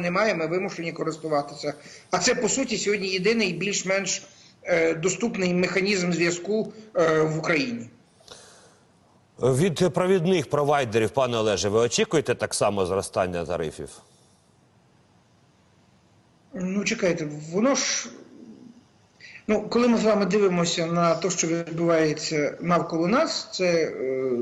немає, ми вимушені користуватися. А це по суті сьогодні єдиний більш-менш е, доступний механізм зв'язку е, в Україні. Від провідних провайдерів, пане Олеже, ви очікуєте так само зростання тарифів? Ну, чекайте, воно ж. Ну, коли ми з вами дивимося на те, що відбувається навколо нас, це е,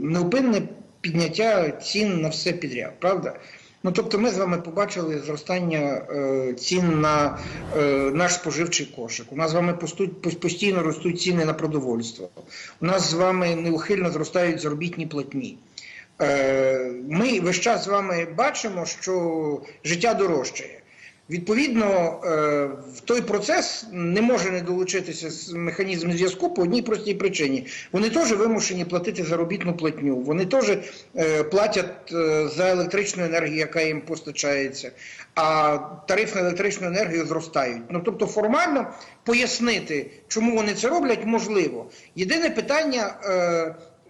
неупинне підняття цін на все підряд, правда? Ну, тобто, ми з вами побачили зростання е, цін на е, наш споживчий кошик. У нас з вами постуть, постійно ростуть ціни на продовольство. У нас з вами неухильно зростають заробітні платні. Е, ми весь час з вами бачимо, що життя дорожчає. Відповідно, е, в той процес не може не долучитися механізм зв'язку по одній простій причині. Вони теж вимушені платити заробітну платню. Вони теж е, платять е, за електричну енергію, яка їм постачається, а тариф на електричну енергію зростають. Ну тобто, формально пояснити, чому вони це роблять, можливо. Єдине питання.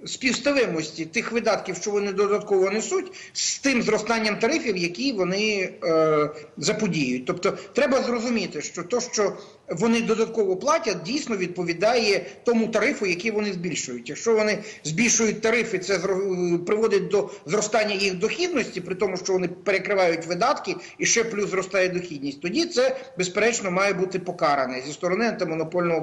Е, співставимості тих видатків, що вони додатково несуть, з тим зростанням тарифів, які вони е, заподіють. Тобто треба зрозуміти, що то, що вони додатково платять, дійсно відповідає тому тарифу, який вони збільшують. Якщо вони збільшують тарифи, це зро- приводить до зростання їх дохідності, при тому, що вони перекривають видатки і ще плюс зростає дохідність. Тоді це безперечно має бути покаране зі сторони антимонопольного